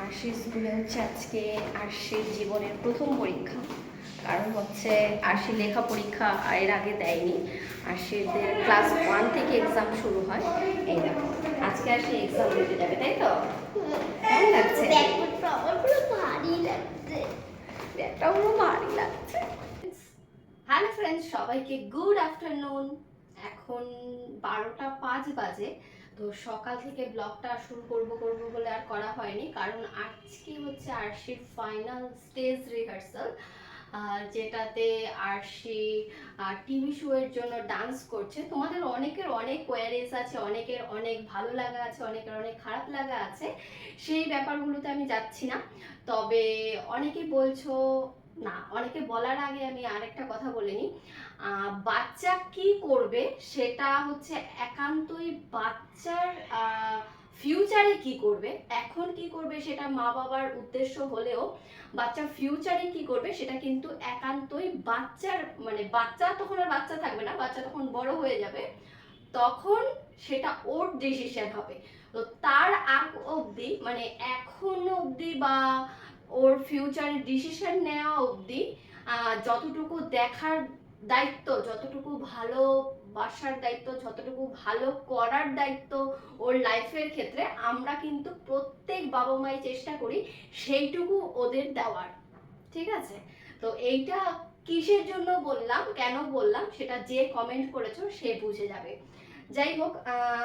আরশির স্কুলে হচ্ছে আজকে আরশির জীবনের প্রথম পরীক্ষা। কারণ হচ্ছে আরশি লেখা পরীক্ষা এর আগে দেয়নি। আরশিদের ক্লাস ওয়ান থেকে এক্সাম শুরু হয়। এই দেখো আজকে আরশি এক্সাম দিতে যাবে তাই তো? কেমন লাগছে? ভারী লাগছে। ব্যাগটা ভারী লাগছে। হ্যালো ফ্রেন্ডস সবাইকে গুড আফটারনুন এখন বারোটা পাঁচ বাজে। তো সকাল থেকে ব্লগটা শুরু করব করব বলে আর করা হয়নি। কারণ আজকে হচ্ছে আরশির ফাইনাল স্টেজ রিহার্সাল যেটাতে আরশি টিভি শো এর জন্য ডান্স করছে। তোমাদের অনেকের অনেক কোয়ারিজ আছে, অনেকের অনেক ভালো লাগা আছে, অনেকের অনেক খারাপ লাগা আছে। সেই ব্যাপারগুলোতে আমি যাচ্ছি না। তবে অনেকে বলছো না, অনেকে বলার আগে আমি আরেকটা কথা বলে নিই। বাচ্চা কি করবে সেটা হচ্ছে একান্তই বাচ্চার ফিউচারে কি করবে, এখন কি করবে সেটা মা বাবার উদ্দেশ্য হলেও বাচ্চা ফিউচারে কি করবে সেটা কিন্তু একান্তই বাচ্চার মানে বাচ্চা তখন আর বাচ্চা থাকবে না, বাচ্চা তখন বড় হয়ে যাবে, তখন সেটা ওর ডিসিশন হবে। তো তার আগ অবধি মানে এখন অবধি বা ওর ফিউচারের ডিসিশন নেওয়া অবধি যতটুকু দেখার দায়িত্ব, যতটুকু ভালো বাসার দায়িত্ব, যতটুকু ভালো করার দায়িত্ব ওর লাইফের ক্ষেত্রে, আমরা কিন্তু প্রত্যেক বাবা মাই চেষ্টা করি সেইটুকু ওদের দেওয়ার। ঠিক আছে? তো এইটা কিসের জন্য বললাম, কেন বললাম, সেটা যে কমেন্ট করেছ সে বুঝে যাবে। যাই হোক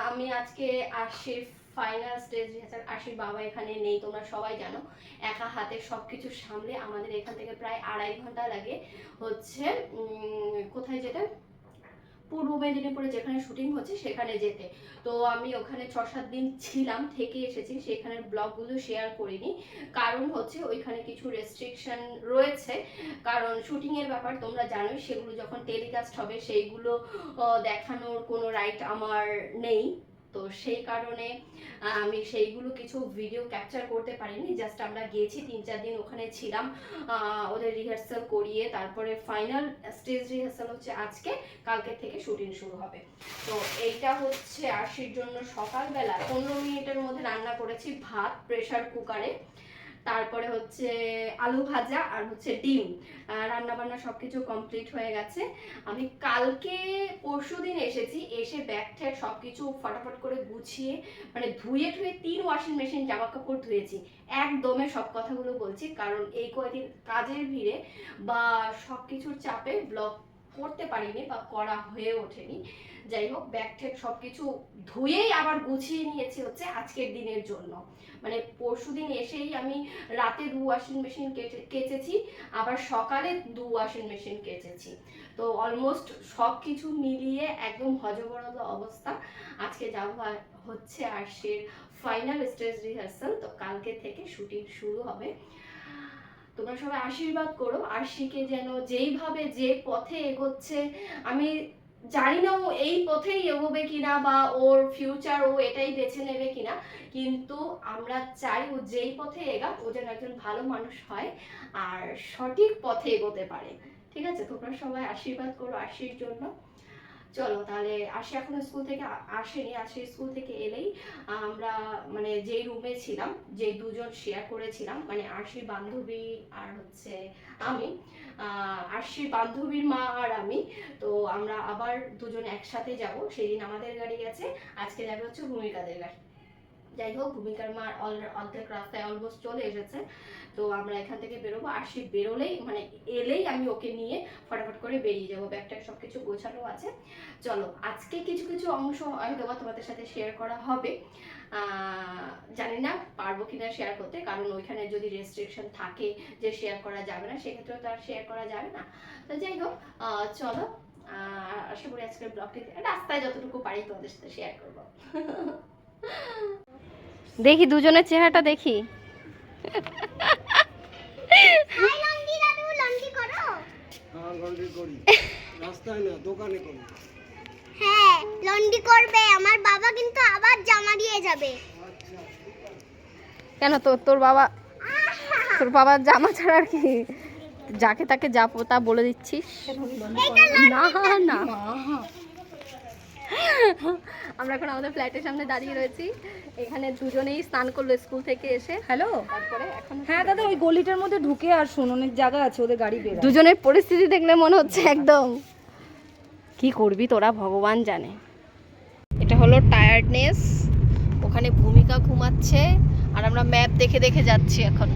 আমি আজকে আশির ফাইনাল স্টেজ রিহার্সাল আশির বাবা এখানে নেই, তোমরা সবাই জানো। একা হাতে সব কিছু সামলে আমাদের এখান থেকে প্রায় আড়াই ঘণ্টা লাগে। হচ্ছে কোথায় যেতে? পূর্ব মেদিনীপুরে যেখানে শুটিং হচ্ছে সেখানে যেতে। তো আমি ওখানে ছ সাত দিন ছিলাম, থেকে এসেছি, সেখানের ব্লগগুলো শেয়ার করিনি। কারণ হচ্ছে ওইখানে কিছু রেস্ট্রিকশন রয়েছে। কারণ শুটিংয়ের ব্যাপার তোমরা জানোই, সেগুলো যখন টেলিকাস্ট হবে, সেইগুলো দেখানোর কোনো রাইট আমার নেই। তো সেই কারণে আমি সেইগুলো কিছু ভিডিও ক্যাপচার করতে পারিনি। জাস্ট আমরা গিয়েছি তিন চার দিন ওখানে ছিলাম ওদের রিহার্সাল করিয়ে তারপরে ফাইনাল স্টেজ রিহার্সাল হচ্ছে আজকে কালকে থেকে শুটিং শুরু হবে। তো এইটা হচ্ছে আশির জন্য সকালবেলা পনেরো মিনিটের মধ্যে রান্না করেছি ভাত প্রেসার কুকারে তারপরে হচ্ছে আলু ভাজা আর হচ্ছে ডিম। রান্না বান্না সব কিছু কমপ্লিট হয়ে গেছে। আমি কালকে পরশু দিন এসেছি, এসে ব্যাগ ট্যাগ সব কিছু ফটাফট করে গুছিয়ে মানে ধুয়ে ধুয়ে তিন ওয়াশিং মেশিন জামা কাপড় ধুয়েছি। একদমে সব কথাগুলো বলছি, কারণ এই কয়েকদিন কাজের ভিড়ে বা সব কিছুর চাপে ব্লগ করতে পারিনি বা করা হয়ে ওঠেনি। যাই হোক ব্যাগ ট্যাগ সব কিছু ধুয়েই আবার গুছিয়ে নিয়েছি হচ্ছে আজকের দিনের জন্য। মানে পরশু দিন এসেই আমি রাতে দু ওয়াশিং মেশিন কেচেছি, আবার সকালে দু ওয়াশিং মেশিন কেচেছি। তো অলমোস্ট সব কিছু মিলিয়ে একদম হজবরল অবস্থা। আজকে যাওয়া হচ্ছে আরশির ফাইনাল স্টেজ রিহার্সাল তো কালকে থেকে শুটিং শুরু হবে। তোমরা সবাই আশীর্বাদ করো। আরশিকে যেন যেইভাবে যে পথে এগোচ্ছে, আমি জানি না ও এই পথেই এগোবে কিনা বা ওর ফিউচার ও এটাই বেছে নেবে কিনা, কিন্তু আমরা চাই ও যেই পথে এগাক, ও যেন একজন ভালো মানুষ হয় আর সঠিক পথে এগোতে পারে। ঠিক আছে? তোমরা সবাই আশীর্বাদ করো আশির জন্য। চলো তাহলে আসি এখনও স্কুল থেকে আসেনি আসে স্কুল থেকে এলেই আমরা মানে যে রুমে ছিলাম, যে দুজন শেয়ার করেছিলাম মানে আশির বান্ধবী আর হচ্ছে আমি আশির বান্ধবীর মা আর আমি, তো আমরা আবার দুজন একসাথে যাব, সেদিন আমাদের গাড়ি গেছে আজকে যাবে হচ্ছে ভূমিকাদের গাড়ি। যাই হোক, ভূমিকার মা অর্ধেক রাস্তায় অলমোস্ট চলে এসেছে। তো আমরা এখান থেকে বেরোবো, আর সে বেরোলেই মানে এলেই আমি ওকে নিয়ে ফটাফট করে বেরিয়ে যাব। ব্যাগটা সব কিছু গোছানো আছে। চলো, আজকে কিছু কিছু অংশ হয়তো বা তোমাদের সাথে শেয়ার করা হবে। জানি না পারব কিনা শেয়ার করতে, কারণ ওইখানে যদি রেস্ট্রিকশন থাকে যে শেয়ার করা যাবে না, সেক্ষেত্রেও তো আর শেয়ার করা যাবে না। তো যাই হোক চলো আশা করি আজকের ব্লগটি রাস্তায় যতটুকু পারি তোমাদের সাথে শেয়ার করব। দেখি দুজনের চেহারাটা দেখি। হাই লন্ডি দাদু লন্ডি করো। হ্যাঁ লন্ড্রি করি। রাস্তায় না দোকানে করি। হ্যাঁ লন্ডি করবে। আমার বাবা কিন্তু আবার জামা দিয়ে যাবে। আচ্ছা। কেন তোর তোর বাবা তোর বাবার জামা ছাড়া আর কি? যাকে তাকে যাব তা বলে দিচ্ছিস? না না। আমরা এখন আমাদের ফ্ল্যাটের সামনে দাঁড়িয়ে রয়েছি। এখানে দুজনেই স্নান করল স্কুল থেকে এসে। হ্যালো তারপরে এখন হ্যাঁ দাদা ওই গলিটার মধ্যে ঢুকে আসুন অনেক জায়গা আছে ওদের গাড়ি বের দুজনের পরিস্থিতি দেখলে মনে হচ্ছে একদম। কি করবি তোরা ভগবান জানে। এটা হলো টায়ার্ডনেস ওখানে ভূমিকা ঘুমাচ্ছে আর আমরা ম্যাপ দেখে দেখে যাচ্ছি এখন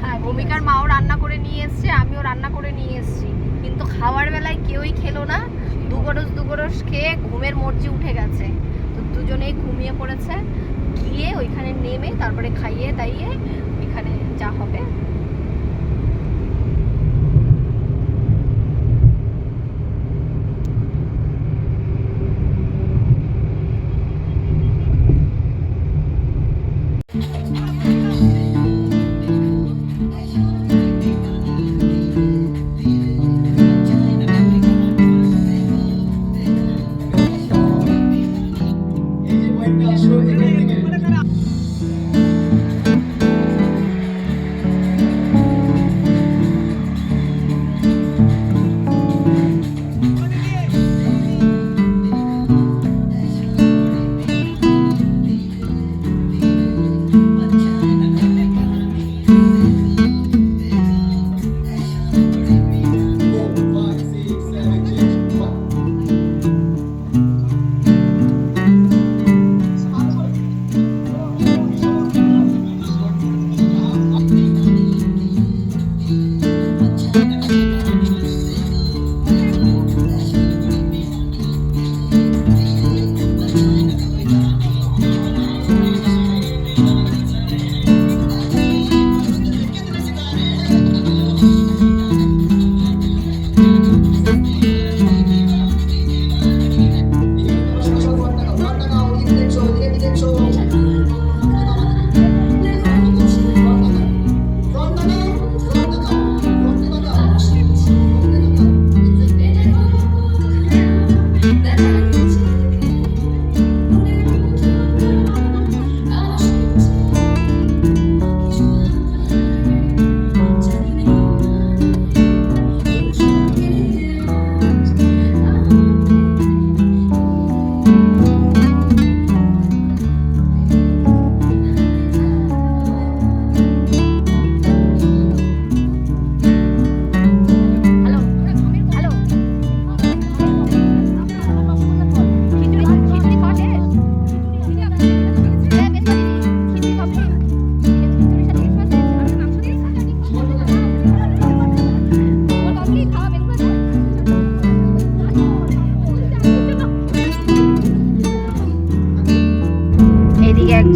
হ্যাঁ ভূমিকার মাও রান্না করে নিয়ে এসছে, আমিও রান্না করে নিয়ে এসছি। কিন্তু খাওয়ার বেলায় কেউই খেলো না। দুগরস দুগরস খেয়ে ঘুমের মর্জি উঠে গেছে। তো দুজনেই ঘুমিয়ে পড়েছে। গিয়ে ওইখানে নেমে তারপরে খাইয়ে দাইয়ে এখানে যা হবে। Thank you.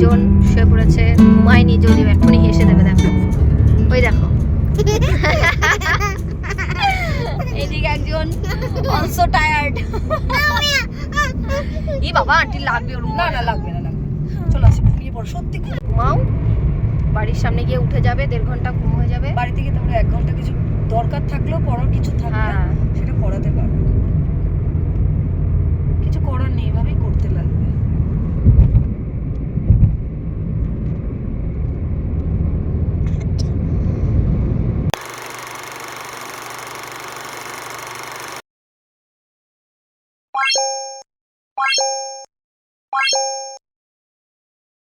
একজন শুয়ে পড়েছে ঘুমায়নি যদিও এক্ষুনি হেসে দেবে দেখো। ওই দেখো। এইদিকে একজন অলসো টায়ার্ড বাবা আন্টি লাগবে ওর না না লাগবে না লাগবে চলো আসি ঘুমিয়ে পড়ো সত্যি ঘুমাও। বাড়ির সামনে গিয়ে উঠে যাবে দেড় ঘণ্টা ঘুম হয়ে যাবে। বাড়ি থেকে তোমরা এক ঘণ্টা কিছু দরকার থাকলেও পড়ার কিছু থাকলে হ্যাঁ। সেটা করাতে পারো। কিছু করার নেই এভাবেই করতে লাগবে।